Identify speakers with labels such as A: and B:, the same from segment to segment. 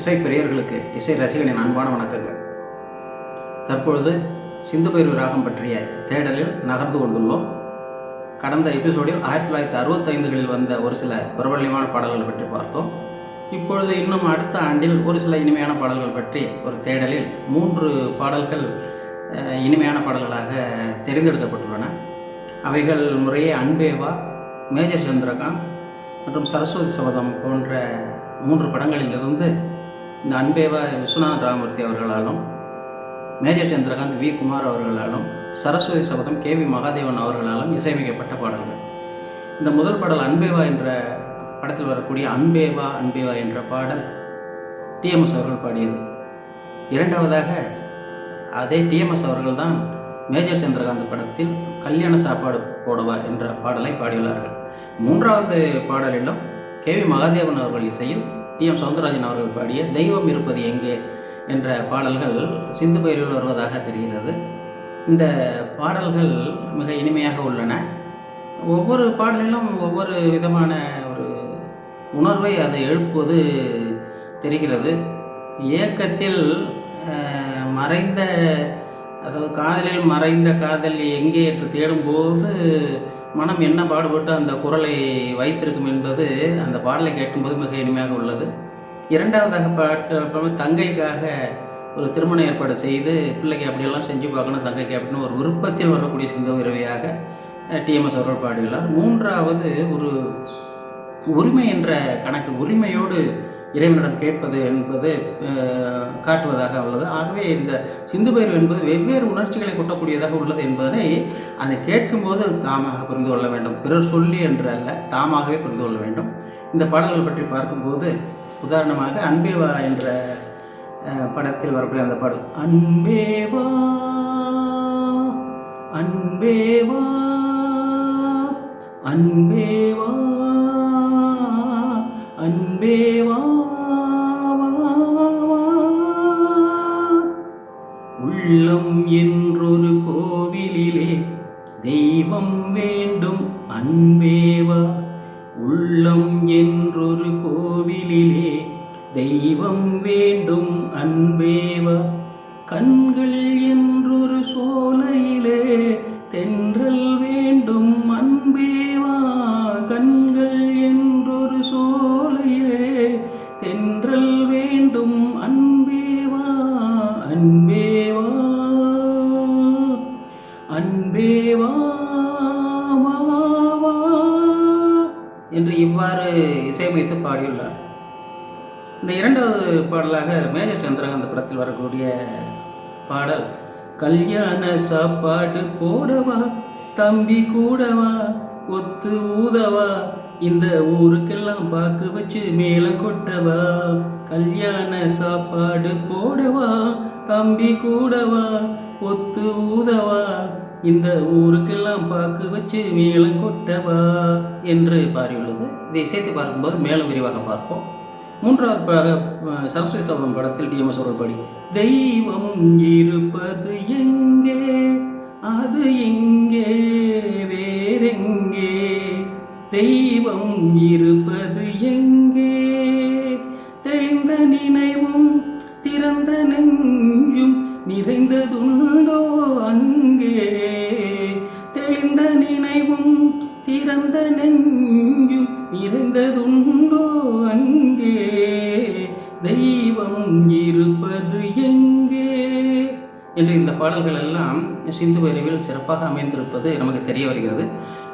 A: இசை பெரியர்களுக்கு இசை ரசிகனின் அன்பான வணக்கங்கள். தற்பொழுது சிந்து பைரவி ராகம் பற்றிய தேடலில் நகர்ந்து கொண்டுள்ளோம். கடந்த எபிசோடில் ஆயிரத்தி தொள்ளாயிரத்தி அறுபத்தைந்துகளில் வந்த ஒரு சில பிரபல்யமான பாடல்கள் பற்றி பார்த்தோம். இப்பொழுது இன்னும் அடுத்த ஆண்டில் ஒரு சில இனிமையான பாடல்கள் பற்றி ஒரு தேடலில் மூன்று பாடல்கள் இனிமையான பாடல்களாக தெரிந்தெடுக்கப்பட்டுள்ளன. அவைகள் முறையே அன்பேவா மேஜர் சந்திரகாந்த் மற்றும் சரஸ்வதி சபதம் போன்ற மூன்று படங்களிலிருந்து இந்த அன்பேவா விஸ்வநாதன் ராமூர்த்தி அவர்களாலும் மேஜர் சந்திரகாந்த் வி குமார் அவர்களாலும் சரஸ்வதி சபதம் கே வி மகாதேவன் அவர்களாலும் இசையமைக்கப்பட்ட பாடல்கள். இந்த முதல் பாடல் அன்பேவா என்ற படத்தில் வரக்கூடிய அன்பேவா அன்பேவா என்ற பாடல் டிஎம்எஸ் அவர்கள் பாடியது. இரண்டாவதாக அதே டிஎம்எஸ் அவர்கள் தான் மேஜர் சந்திரகாந்த் படத்தில் கல்யாண சாப்பாடு போடுவா என்ற பாடலை பாடியுள்ளார்கள். மூன்றாவது பாடலிலும் கே வி மகாதேவன் அவர்கள் இசையில் டி எம். சவுந்தரராஜன் அவர்கள் பாடிய தெய்வம் இருப்பது எங்கே என்ற பாடல்கள் சிந்து பயிரில் வருவதாக தெரிகிறது. இந்த பாடல்கள் மிக இனிமையாக உள்ளன. ஒவ்வொரு பாடலிலும் ஒவ்வொரு விதமான ஒரு உணர்வை அதை எழுப்புவது தெரிகிறது. ஏக்கத்தில் மறைந்த அதாவது காதலில் மறைந்த காதல் எங்கே என்று தேடும்போது மனம் என்ன பாடுபட்டு அந்த குரலை வைத்திருக்கும் என்பது அந்த பாடலை கேட்கும்போது மிக இனிமையாக உள்ளது. இரண்டாவதாக பாட்டு தங்கைக்காக ஒரு திருமண ஏற்பாடு செய்து பிள்ளைக்கு அப்படியெல்லாம் செஞ்சு பார்க்கணும் தங்கைக்கு அப்படின்னு ஒரு விருப்பத்தில் வரக்கூடிய சிந்த உறவியாக டிஎம்எஸ் அவர்கள் பாடியுள்ளார். மூன்றாவது ஒரு உரிமை என்ற கணக்கு உரிமையோடு இறைவனிடம் கேட்பது என்பது காட்டுவதாக உள்ளது. ஆகவே இந்த சிந்து பயிர் என்பது வெவ்வேறு உணர்ச்சிகளை கொட்டக்கூடியதாக உள்ளது என்பதனை அதை கேட்கும்போது தாமாக புரிந்து கொள்ள வேண்டும். பிறர் சொல்லி என்று அல்ல தாமாகவே புரிந்து கொள்ள வேண்டும். இந்த பாடல்கள் பற்றி பார்க்கும்போது உதாரணமாக அன்பேவா என்ற படத்தில் வரக்கூடிய அந்த பாடல் அன்பேவா அன்பேவா அன்பேவா அன்பேவா உள்ளம் என்றொரு கோவிலிலே தெய்வம் வேண்டும் அன்பேவா? உள்ளம் என்றொரு கோவிலிலே தெய்வம் வேண்டும் அன்பேவா? கண்கள் என்றொரு வைத்து பாடியுள்ளார். இந்த இரண்டாவது பாடலாக மேஜர் சந்திரகாந்த் படத்தில் வரக்கூடிய பாடல் கல்யாண சாப்பாடு போடவா தம்பி கூடவா ஒத்து ஊதவா இந்த ஊருக்கெல்லாம் பாக்கு வச்சு மேளம் கொட்டவா கல்யாண சாப்பாடு போடவா தம்பி கூடவா ஒத்து ஊதவா இந்த ஊருக்கெல்லாம் பாக்கு வச்சு மேளம் கொட்டவா என்று பாடியுள்ளது. இதை சேர்த்து பார்க்கும்போது மேலும் விரிவாக பார்ப்போம். மூன்றாவது பாக சரஸ்வதி சபதம் படத்தில் டிஎம்எஸ் அவர்கள் பாடி தெய்வம் இருப்பது எங்கே? அது எங்கே? வேறெங்கே? தெய்வம் என்று இந்த பாடல்கள் எல்லாம் சிந்து வரிவில் சிறப்பாக அமைந்திருப்பது நமக்கு தெரிய வருகிறது.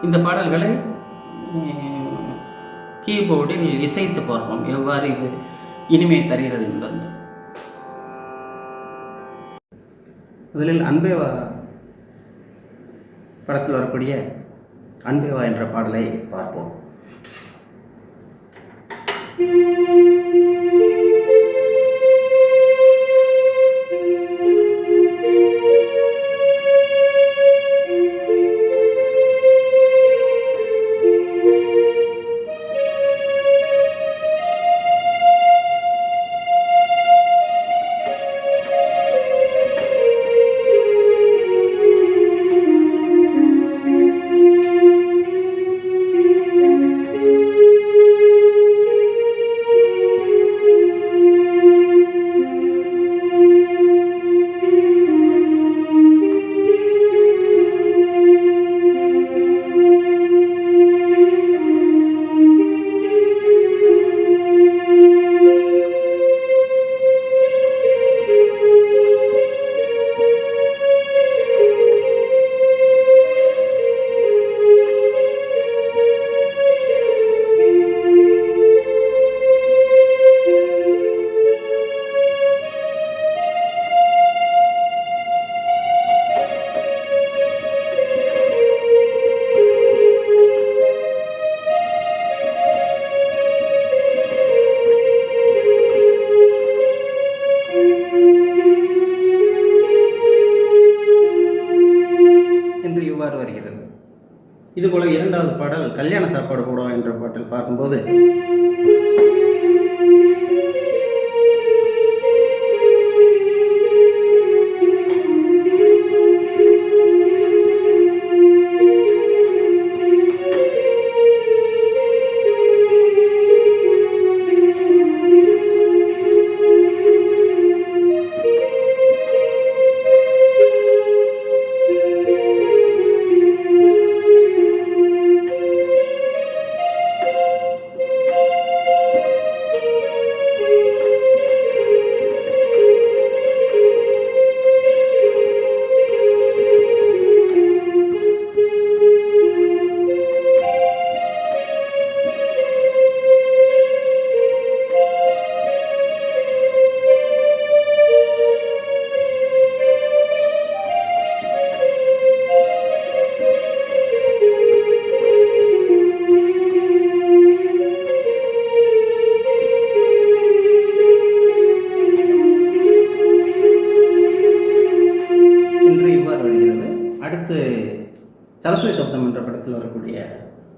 A: இந்த பாடல்களை கீபோர்டில் இசைத்து பார்ப்போம். எவ்வாறு இது இனிமை தருகிறது என்பது. முதலில் அன்பேவா படத்தில் வரக்கூடிய அன்பேவா என்ற பாடலை பார்ப்போம்.
B: Thank you. என்று இவ்வாறு வருகிறது.
A: இதுபோல இரண்டாவது பாடல் கல்யாண சாப்பாடு போடுவா என்ற பாட்டில் பார்க்கும்போது சரஸ்வதி சப்தம் என்ற படத்தில் வரக்கூடிய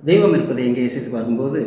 A: தெய்வம் இருப்பதை எங்கே இசைத்து பார்க்கும்போது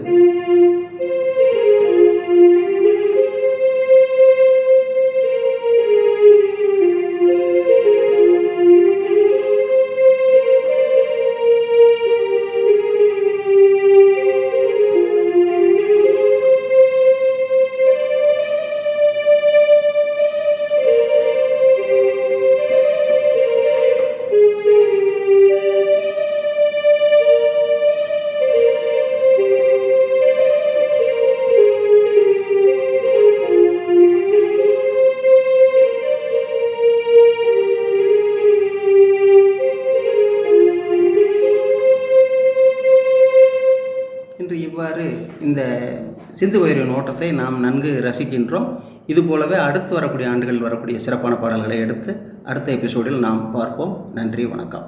A: இவ்வாறு இந்த சிந்து வைரவின் ஓட்டத்தை நாம் நன்கு ரசிக்கின்றோம். இது போலவே அடுத்து வரக்கூடிய ஆண்டுகளில் வரக்கூடிய சிறப்பான பாடல்களை எடுத்து அடுத்த எபிசோடில் நாம் பார்ப்போம். நன்றி வணக்கம்.